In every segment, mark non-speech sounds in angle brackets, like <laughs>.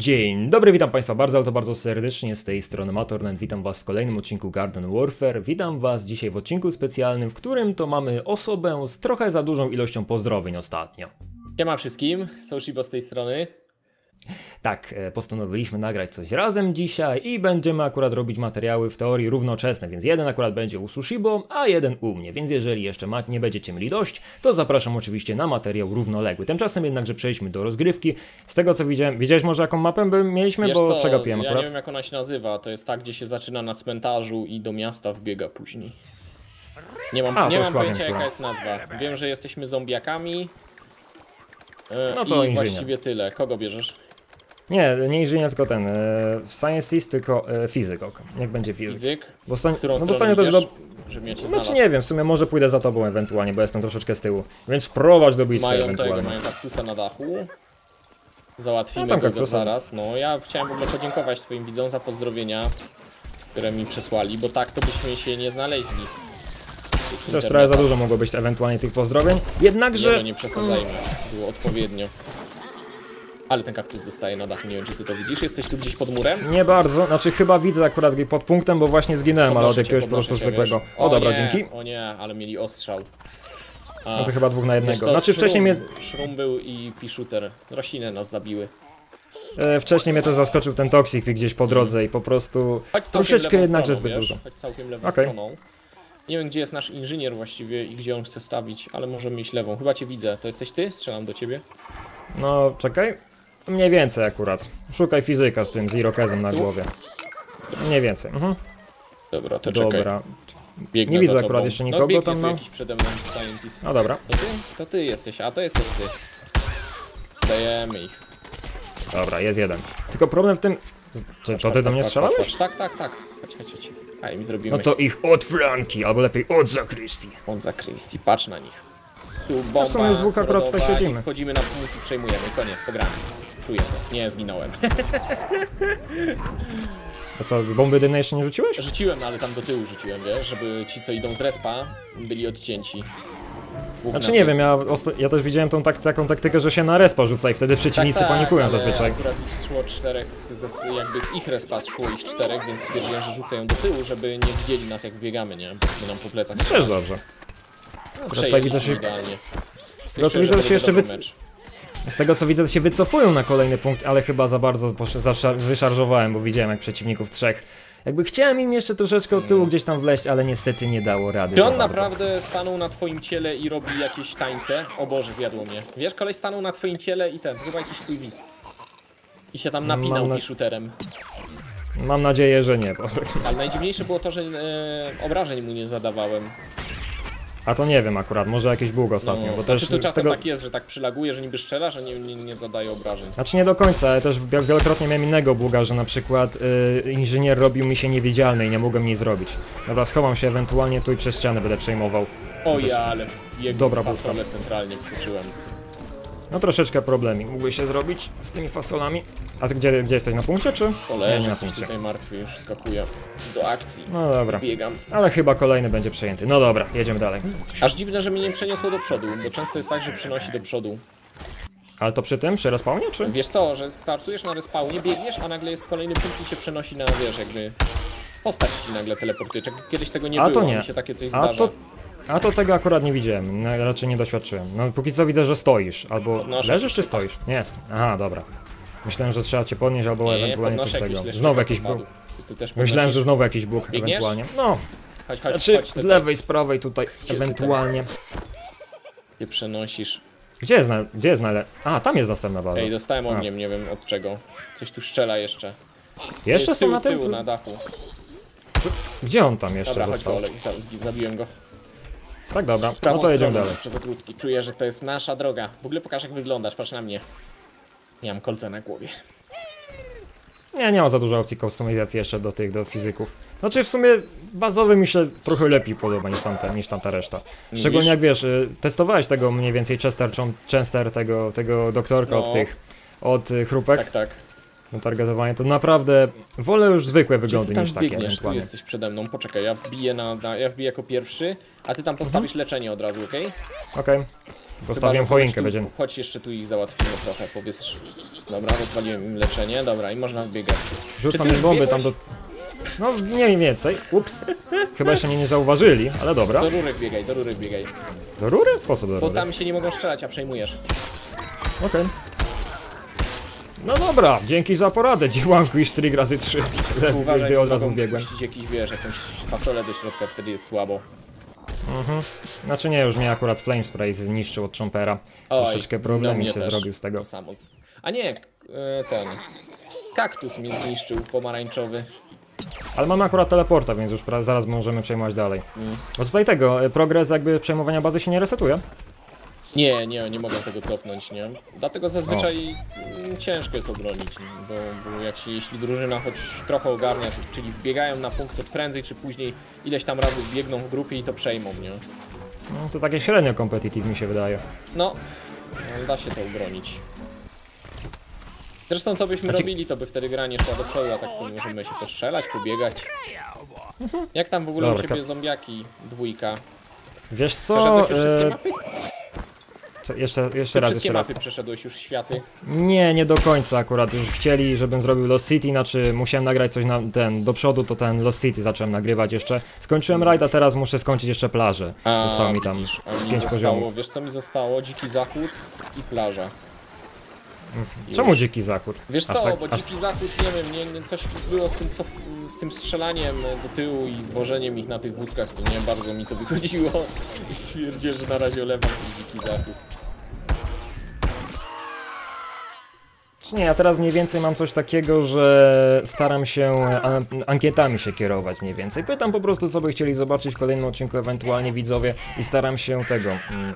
Dzień dobry, witam Państwa bardzo, to bardzo serdecznie z tej strony Matornet. Witam Was w kolejnym odcinku Garden Warfare. Witam Was dzisiaj w odcinku specjalnym, w którym to mamy osobę z trochę za dużą ilością pozdrowień ostatnio. Siema wszystkim, Soushibo z tej strony. Tak, e, postanowiliśmy nagrać coś razem dzisiaj i będziemy akurat robić materiały w teorii równoczesne, więc jeden akurat będzie u Sushibo, a jeden u mnie, więc jeżeli jeszcze nie będziecie mieli dość, to zapraszam oczywiście na materiał równoległy. Tymczasem jednakże przejdźmy do rozgrywki. Z tego co widziałem, widziałeś może jaką mapę by mieliśmy, Wiesz bo co, przegapiłem ja akurat. nie wiem jak ona się nazywa, to jest ta, gdzie się zaczyna na cmentarzu i do miasta wbiega później. Nie mam, A, nie mam pojęcia jaka jest nazwa. Wiem, że jesteśmy zombiakami. E, No to I inżynier. właściwie tyle. Kogo bierzesz? Nie, nie inżynier, tylko ten, e, scientist, tylko e, fizyk, ok. Niech będzie fizyk. Fizyk? Bo stanie, Którą no bo stanie też do... Znaczy nie wiem, w sumie może pójdę za tobą ewentualnie, bo jestem troszeczkę z tyłu. Więc prowadź do bitwy Mają tego, ewentualnie. mają kaktusa na dachu. Załatwimy No tam go zaraz. No ja chciałem w ogóle podziękować twoim widzom za pozdrowienia, które mi przesłali, bo tak to byśmy się nie znaleźli. Też trochę za dużo mogło być ewentualnie tych pozdrowień. Nie, Jednakże... no nie przesadzajmy, było odpowiednio. Ale ten kaktus dostaje na dachu, nie wiem czy ty to widzisz. Jesteś tu gdzieś pod murem? Nie bardzo, znaczy chyba widzę akurat pod punktem, bo właśnie zginąłem, ale od jakiegoś po prostu zwykłego. wiesz. O, dobra, nie, dzięki. O nie, ale mieli ostrzał. A, No to chyba dwóch na jednego. Znaczy wcześniej mnie, Szrum- Szrum był i Piszuter. Rośliny nas zabiły. e, wcześniej mnie to zaskoczył ten toksik gdzieś po drodze i po prostu troszeczkę jednakże zbyt wiesz? dużo. Chodź całkiem lewą Okej. stroną. Nie wiem gdzie jest nasz inżynier właściwie i gdzie on chce stawić, ale możemy iść lewą. Chyba cię widzę. To jesteś ty? Strzelam do ciebie. No, czekaj. Mniej więcej akurat. Szukaj fizyka z tym, z irokezem na głowie. Mniej więcej, mhm. Dobra, to czekaj. Dobra. Biegnę Nie widzę akurat tobą. jeszcze no, nikogo biegnie tam, no. jakiś przede mną scientist. No dobra. To ty? To ty jesteś, a to jesteś ty. Dajemy ich. Dobra, jest jeden. Tylko problem w tym... Czy to ty do mnie strzelałeś? Tak, tak, tak. Chodź, chodź, chodź. A im zrobimy. No to ich od flanki, albo lepiej od zakrystii. On za Christie, patrz na nich. Tu bomba w sumie już dwóch akurat siedzimy. Wchodzimy na punkt i przejmujemy. Koniec, pogramy. To. Nie, zginąłem. <laughs> A co, bomby dymne jeszcze nie rzuciłeś? Rzuciłem, no ale tam do tyłu rzuciłem, wiesz, żeby ci, co idą z respa, byli odcięci. Dwóch Znaczy nie wiem, ja, ja też widziałem tą tak, taką taktykę, że się na respa rzuca i wtedy przeciwnicy tak, tak, panikują ale zazwyczaj. akurat ich szło czterech, ze, jakby z ich respa szło ich czterech, więc stwierdziłem, że rzucę ją do tyłu, żeby nie widzieli nas jak biegamy, nie? Bo nam po plecach Też dobrze. No, tutaj widzę, że- idealnie. Z co widzę, to się jeszcze wyc... Z tego co widzę, to się wycofują na kolejny punkt, ale chyba za bardzo wyszarżowałem, bo widziałem jak przeciwników trzech. Jakby chciałem im jeszcze troszeczkę od tyłu gdzieś tam wleźć, ale niestety nie dało rady. Czy on naprawdę stanął na twoim ciele i robi jakieś tańce? O Boże, zjadło mnie. Wiesz, koleś stanął na twoim ciele i ten, chyba jakiś twój widz. I się tam napinał Mam na- piszuterem. Mam nadzieję, że nie. Bo... Ale najdziwniejsze było to, że e, obrażeń mu nie zadawałem. A to nie wiem akurat, może jakiś bóg ostatnio, No, bo znaczy też tu z czasem tego... tak jest, że tak przylaguje, że niby strzela, że nie, nie, nie zadaje obrażeń. Znaczy nie do końca, ale też wi- wielokrotnie miałem innego buga, że na przykład y, inżynier robił mi się niewidzialny i nie mogłem nic zrobić. Dobra, schowam się ewentualnie tu i przez ścianę będę przejmował. O To ja, ale w jego dobra fasolę centralnie wskoczyłem. No troszeczkę problemi mógłby się zrobić z tymi fasolami. A ty gdzie, gdzie jesteś, na punkcie czy? Nie na punkcie. tutaj martwy już wskakuje do akcji. No dobra, Biegam. ale chyba kolejny będzie przejęty. No dobra, jedziemy dalej. Aż dziwne, że mnie nie przeniosło do przodu, bo często jest tak, że przynosi do przodu. Ale to przy tym, przy respawnie czy? Wiesz co, że startujesz na respawnie, biegniesz, a nagle jest kolejny punkt i się przenosi na, wiesz, jakby... Postać ci nagle teleportuje. Kiedyś tego nie A to było, nie. mi się takie coś A zdarza. to, a to tego akurat nie widziałem, no, raczej nie doświadczyłem. No póki co widzę, że stoisz, albo Podnoszę leżysz czy stoisz? Nie jest. Aha, dobra. Myślałem, że trzeba cię podnieść albo Nie, ewentualnie coś tego. Znowu jakiś bóg. Ty, ty Myślałem, że znowu jakiś bóg Biegniesz? ewentualnie. No, Chodź, chodź, znaczy chodź, z ty lewej, z prawej tutaj ewentualnie. Cię przenosisz. Gdzie jest, na, gdzie jest na A, tam jest następna baza. Ej, dostałem ogniem, nie wiem od czego. Coś tu strzela jeszcze. Jeszcze są na z tyłu, tym? na dachu. Gdzie on tam jeszcze Dobra, chodź został? Za- zgi- zabiłem go. Tak, dobra. No to jedziemy dalej. Przez ogródki. Czuję, że to jest nasza droga. W ogóle pokaż jak wyglądasz, patrz na mnie. Nie mam kolce na głowie. Nie, nie ma za dużo opcji kustomizacji jeszcze do tych, do fizyków. Znaczy w sumie bazowy mi się trochę lepiej podoba niż tamta, niż tamta reszta. Szczególnie jak wiesz, y, testowałeś tego mniej więcej Chester, Chester tego, tego doktorka No. od tych, od y, chrupek, Tak, tak. No targetowanie, to naprawdę wolę już zwykłe wyglądy niż takie biegniesz? Tu jesteś przede mną. Poczekaj, ja wbiję na, na ja wbiję jako pierwszy, a ty tam postawisz leczenie od razu, okej? Okej. Postawiłem Chyba, że choinkę, tu, będzie... Chodź jeszcze tu ich załatwimy trochę, powiedz. Dobra, rozwaliłem im leczenie, dobra, i można biegać. Rzucam im bomby tam do... No, mniej więcej. Ups. Chyba jeszcze mnie nie zauważyli, ale dobra. Do rury biegaj, do rury biegaj. Do rury? Po co do Bo rury? tam się nie mogą strzelać, a przejmujesz. Okej. No dobra, dzięki za poradę. Działam quiz 4 razy 3. Uważaj, Gdy od razu biegłem. jakiś, wiesz, jakąś fasolę do środka, wtedy jest słabo. Mhm. Znaczy nie, już mnie akurat Flame Spray zniszczył od Chompera. Oj, Troszeczkę no problemów mnie się też. zrobił z tego. Samo. z- A nie, e, ten. Kaktus mnie zniszczył pomarańczowy. Ale mamy akurat teleporta, więc już zaraz możemy przejmować dalej. Mm. Bo tutaj tego, e, progres jakby przejmowania bazy się nie resetuje. Nie, nie, nie mogę tego cofnąć, nie? Dlatego zazwyczaj mm, ciężko jest obronić, nie? bo, bo jak się, jeśli drużyna choć trochę ogarnia, czyli wbiegają na punkt, to prędzej czy później ileś tam razy biegną w grupie i to przejmą, nie? No to takie średnio competitive mi się wydaje. No, ale da się to obronić. Zresztą co byśmy Znaczy- robili, to by wtedy gra nie szła do przodu, a tak sobie możemy się postrzelać, pobiegać. Jak tam w ogóle Dobra, u Ciebie zombiaki dwójka? Wiesz co? Przeszedłeś wszystkie E, mapy? Jeszcze jeszcze Czy raz, jeszcze raz. mapy przeszedłeś już światy? Nie, nie do końca akurat. Już chcieli, żebym zrobił Lost City, znaczy musiałem nagrać coś na ten do przodu, to ten Lost City zacząłem nagrywać jeszcze. Skończyłem raid, a teraz muszę skończyć jeszcze plażę. Zostało mi tam widzisz, mi pięć zostało, poziomów. Wiesz co mi zostało? Dziki zachód i plaża. Czemu Już. dziki zachód? Wiesz co, tak- bo aż- dziki zachód, nie wiem, nie, nie, coś było z tym, co, z tym strzelaniem do tyłu i wożeniem ich na tych wózkach, to nie bardzo mi to wychodziło <laughs> i stwierdziłem, że na razie olewam ten dziki zachód. Nie, ja teraz mniej więcej mam coś takiego, że staram się an ankietami się kierować mniej więcej. Pytam po prostu, co by chcieli zobaczyć w kolejnym odcinku, ewentualnie widzowie i staram się tego... Mm,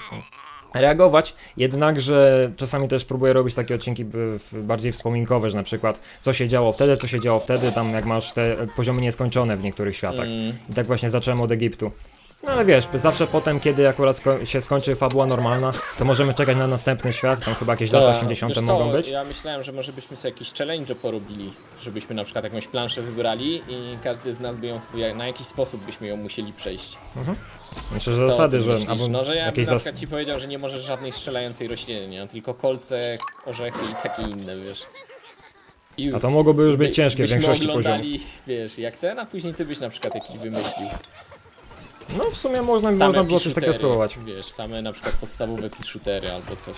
reagować, jednakże czasami też próbuję robić takie odcinki bardziej wspominkowe, że na przykład co się działo wtedy, co się działo wtedy, tam jak masz te poziomy nieskończone w niektórych światach. Mm. I tak właśnie zacząłem od Egiptu. No ale wiesz, zawsze potem, kiedy akurat sko się skończy fabuła normalna, to możemy czekać na następny świat, tam chyba jakieś lata Tak, 80 wiesz mogą być. Ja myślałem, że może byśmy sobie jakieś challenge porobili, żebyśmy na przykład jakąś planszę wybrali i każdy z nas by ją na jakiś sposób byśmy ją musieli przejść. Myślę, że To zasady, że myślisz? albo no, że ja jakieś na przykład ci powiedział, że nie możesz żadnej strzelającej rośliny, nie? tylko kolce, orzechy i takie inne, wiesz. I A to mogłoby już być by- ciężkie w większości poziomów. oglądali, wiesz, jak ten, a później ty byś na przykład jakiś wymyślił. No w sumie można, Same można było coś takiego spróbować. Wiesz, same na przykład podstawowe pi-shootery albo coś.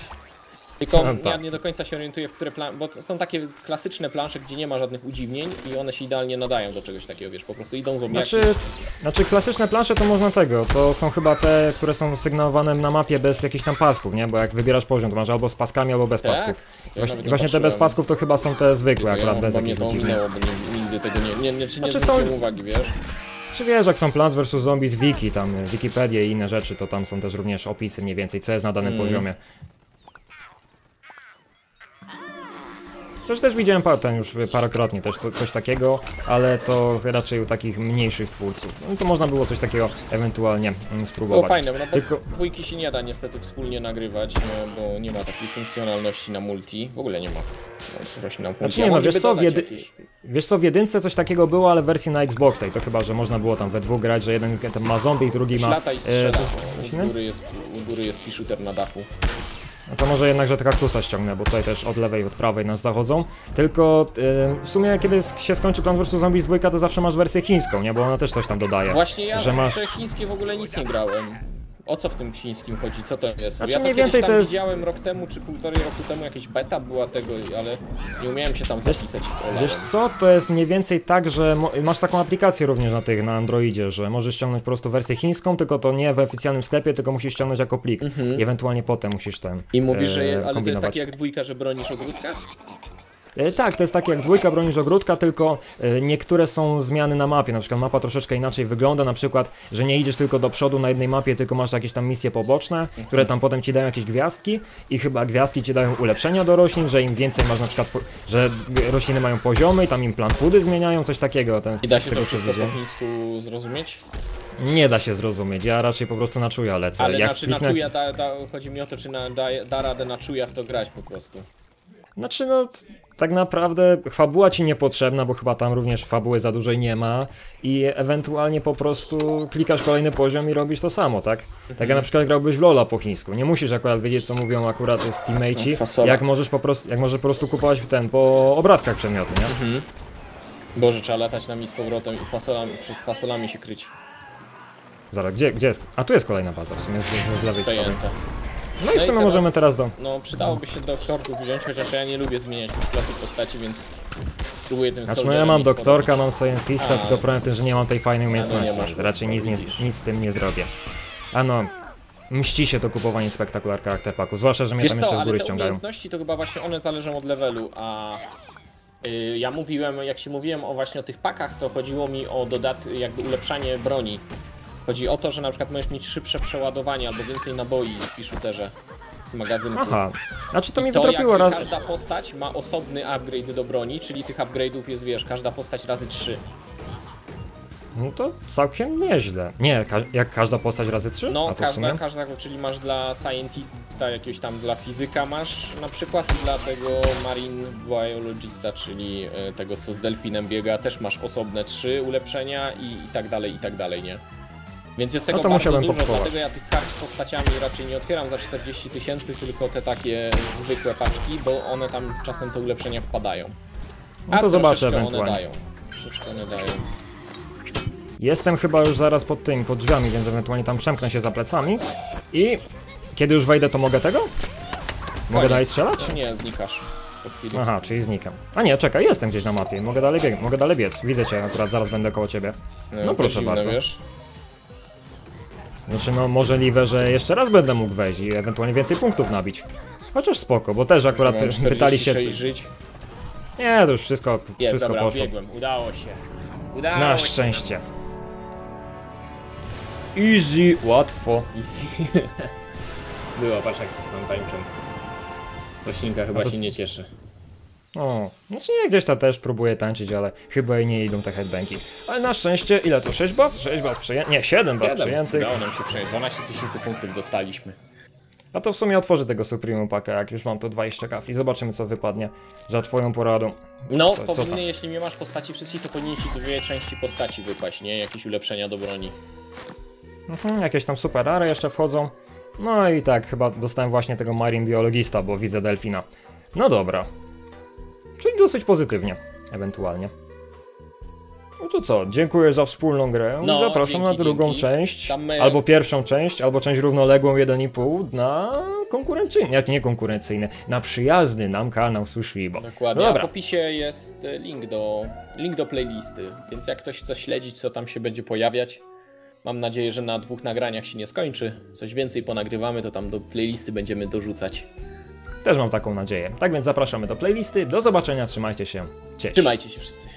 Tylko No, ja tak. nie do końca się orientuję, w które plan... bo są takie klasyczne plansze, gdzie nie ma żadnych udziwnień i one się idealnie nadają do czegoś takiego, wiesz, po prostu idą zombiaki. Znaczy, znaczy klasyczne plansze to można tego, to są chyba te, które są sygnowane na mapie bez jakichś tam pasków, nie? Bo jak wybierasz poziom, to masz albo z paskami, albo bez Tak? pasków. Ja Właśnie, nie właśnie te bez pasków to chyba są te zwykłe, Ja akurat bez jakichś to dziwnych. ominęło, bo nie, nigdy tego nie, nie, nie, czy nie Znaczy są- uwagi, wiesz? Czy wiesz, jak są Plants vs Zombies Wiki, tam y, Wikipedia i inne rzeczy, to tam są też również opisy mniej więcej, co jest na danym Mm. poziomie. Coś też widziałem ten już parokrotnie, też co, coś takiego, ale to raczej u takich mniejszych twórców. No to można było coś takiego ewentualnie mm, Było spróbować. fajne, no bo Tylko- dwójki się nie da niestety wspólnie nagrywać, bo nie ma takiej funkcjonalności na multi. W ogóle nie ma. No, rośnie na multi. Znaczy nie, no, wiesz co, wiedzy- jakieś- Wiesz co, w jedynce coś takiego było, ale w wersji na Xboxa i to chyba, że można było tam we dwóch grać, że jeden ma zombie, drugi ma... Lata i e, strzela. właśnie? u góry jest, u góry jest pi-shooter na dachu. No to może jednak, że te kaktusa ściągnę, bo tutaj też od lewej, od prawej nas zachodzą. Tylko e, w sumie, kiedy się skończy Plant vs Zombies 2, to zawsze masz wersję chińską, nie? Bo ona też coś tam dodaje. Właśnie ja Że masz- w chińskie w ogóle nic nie grałem. O co w tym chińskim chodzi? Co to jest? Znaczy ja to mniej więcej tam to jest- widziałem rok temu, czy półtorej roku temu jakaś beta była tego, ale nie umiałem się tam Wiesz- zapisać. Olałem. Wiesz co, to jest mniej więcej tak, że masz taką aplikację również na tych, na Androidzie, że możesz ściągnąć po prostu wersję chińską, tylko to nie w oficjalnym sklepie, tylko musisz ściągnąć jako plik. I ewentualnie potem musisz ten Mhm. I mówisz, że je, e, ale to jest kombinować. takie jak dwójka, że bronisz ogródka? E, Tak, to jest takie jak dwójka bronisz ogródka, tylko e, niektóre są zmiany na mapie. Na przykład mapa troszeczkę inaczej wygląda, na przykład, że nie idziesz tylko do przodu na jednej mapie, tylko masz jakieś tam misje poboczne, które tam potem ci dają jakieś gwiazdki i chyba gwiazdki ci dają ulepszenia do roślin, że im więcej masz na przykład, że rośliny mają poziomy i tam im plant foody zmieniają, coś takiego. Ten, I da się tego, to wszystko po chińsku zrozumieć? Nie da się zrozumieć, ja raczej po prostu na czuja lecę. Ale jak znaczy na kliknę- czuja, da, da, chodzi mi o to, czy na, da, da radę na czuja w to grać po prostu. Znaczy no, tak naprawdę fabuła ci niepotrzebna, bo chyba tam również fabuły za dużej nie ma i ewentualnie po prostu klikasz kolejny poziom i robisz to samo, tak? Tak jak na przykład grałbyś w Lola po chińsku, nie musisz akurat wiedzieć co mówią akurat z teammateci, No, jak możesz po prostu, jak możesz po prostu kupować ten po obrazkach przedmioty, nie? Boże, trzeba latać nami z powrotem i fasolami, przed fasolami się kryć. Zaraz, gdzie, gdzie jest? A tu jest kolejna baza, w sumie z, z lewej strony. No i w sumie możemy teraz do... No, przydałoby się doktorków wziąć, chociaż ja nie lubię zmieniać już klasy postaci, więc spróbuję tym Znaczy no ja mam doktorka, mam scientista, A. tylko problem w tym, że nie mam tej fajnej nie umiejętności, więc raczej nic, nie, nic z tym nie zrobię. A no, mści się to kupowanie spektakular charakter packu, zwłaszcza, że mnie Wiesz tam co, jeszcze z ale góry te ściągają. umiejętności to chyba właśnie one zależą od levelu, a y, ja mówiłem, jak się mówiłem o właśnie o tych pakach, to chodziło mi o dodat, jakby ulepszanie broni. Chodzi o to, że na przykład możesz mieć szybsze przeładowanie albo więcej naboi w shooterze w magazynku. Aha, znaczy to mi To wytropiło raz... każda postać ma osobny upgrade do broni, czyli tych upgrade'ów jest, wiesz, każda postać razy 3. No to całkiem nieźle. Nie, ka jak każda postać razy trzy? No, każda, każda, czyli masz dla scientista jakiegoś tam, dla fizyka masz na przykład i dla tego marine biologista, czyli e, tego co z delfinem biega, też masz osobne trzy ulepszenia i, i tak dalej, i tak dalej, nie? Więc jest tego No to bardzo dużo, dlatego ja tych kart z postaciami raczej nie otwieram za 40 tysięcy, tylko te takie zwykłe paczki, bo one tam czasem te ulepszenia wpadają. No to zobaczę troszeczkę one ewentualnie. dają. Troszeczkę one dają. Jestem chyba już zaraz pod tymi, pod drzwiami, więc ewentualnie tam przemknę się za plecami. I kiedy już wejdę, to mogę tego? Mogę Koniec. dalej strzelać? No Nie, znikasz. Aha, czyli znikam. A nie, czekaj, jestem gdzieś na mapie, mogę dalej mogę dalej biec. Widzę cię akurat, zaraz będę koło ciebie. No to proszę bardzo. Wiesz? Znaczy no możliwe, że jeszcze raz będę mógł wejść i ewentualnie więcej punktów nabić. Chociaż spoko, bo też akurat Mam py- <laughs> pytali się... 46 żyć. Nie, to już wszystko, Jest, wszystko dobra, poszło. biegłem. Udało się. Udało Na się. szczęście. Easy, łatwo. Easy. <laughs> Była, patrz jak tam tańczą. Roślinka chyba to- się nie cieszy. O, znaczy nie, gdzieś tam też próbuję tańczyć, ale chyba jej nie idą te headbangi. Ale na szczęście, ile to? 6 baz? 6 baz przyjętych? Nie, 7 baz przyjętych. Udało nam się przejąć. 12 tysięcy punktów dostaliśmy. A to w sumie otworzę tego Supreme Packa, jak już mam to 20 kafli. Zobaczymy co wypadnie za twoją poradą. No, Co- co powinny, tam? jeśli nie masz postaci wszystkich, to powinny ci dwie części postaci wypaść, nie? Jakieś ulepszenia do broni. Mhm, jakieś tam super rary jeszcze wchodzą. No i tak, chyba dostałem właśnie tego Marine Biologista, bo widzę delfina. No dobra. Czyli dosyć pozytywnie, ewentualnie. No to co, dziękuję za wspólną grę. No, Zapraszam na dzięki, drugą dzięki. część, my- albo pierwszą część, albo część równoległą 1,5 na konkurencyjny, jak nie konkurencyjny, na przyjazny nam kanał Sushibo. Dokładnie. No A w dobra, opisie jest e, link do, link do playlisty, więc jak ktoś chce śledzić, co tam się będzie pojawiać, mam nadzieję, że na dwóch nagraniach się nie skończy. Coś więcej ponagrywamy, to tam do playlisty będziemy dorzucać. Też mam taką nadzieję. Tak więc zapraszamy do playlisty, do zobaczenia, trzymajcie się, cześć. Trzymajcie się wszyscy.